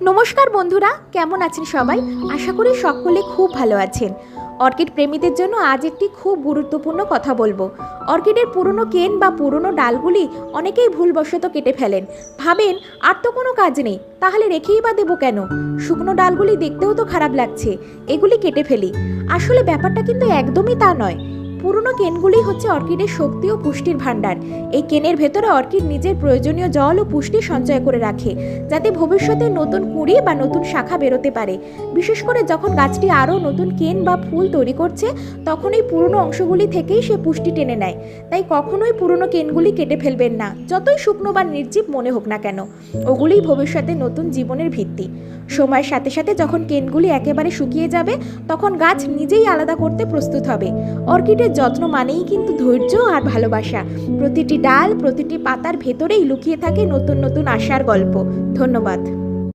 নমস্কার বন্ধুরা, কেমন আছেন সবাই? আশা করি সকলে খুব ভালো আছেন। অর্কিড প্রেমীদের জন্য আজ একটি খুব গুরুত্বপূর্ণ কথা বলব। অর্কিডের পুরনো কেন বা পুরনো ডালগুলি অনেকেই ভুলবশত কেটে ফেলেন। ভাবেন, আর তো কোনো কাজ নেই, তাহলে রেখেই বা দেবো কেন? শুকনো ডালগুলি দেখতেও তো খারাপ লাগছে, এগুলি কেটে ফেলি। আসলে ব্যাপারটা কিন্তু একদমই তা নয়। পুরনো কেনগুলি হচ্ছে অর্কিডের শক্তি ও পুষ্টির ভাণ্ডার। এই কেনের ভেতরে অর্কিড নিজের প্রয়োজনীয় জল ও পুষ্টি সঞ্চয় করে রাখে, যাতে ভবিষ্যতে নতুন কুঁড়ি বা নতুন শাখা বেরোতে পারে। বিশেষ করে যখন গাছটি আরও নতুন কেন বা ফুল তৈরি করছে, তখন এই পুরনো অংশগুলি থেকেই সে পুষ্টি টেনে নেয়। তাই কখনোই পুরনো কেনগুলি কেটে ফেলবেন না, যতই শুকনো বা নির্জীব মনে হোক না কেন। ওগুলিই ভবিষ্যতে নতুন জীবনের ভিত্তি। সময়ের সাথে সাথে যখন কেনগুলি একেবারে শুকিয়ে যাবে, তখন গাছ নিজেই আলাদা করতে প্রস্তুত হবে। অর্কিডের যত্ন মানেই কিন্তু ধৈর্য আর ভালোবাসা। প্রতিটি ডাল, প্রতিটি পাতার ভেতরেই লুকিয়ে থাকে নতুন নতুন আশার গল্প। ধন্যবাদ।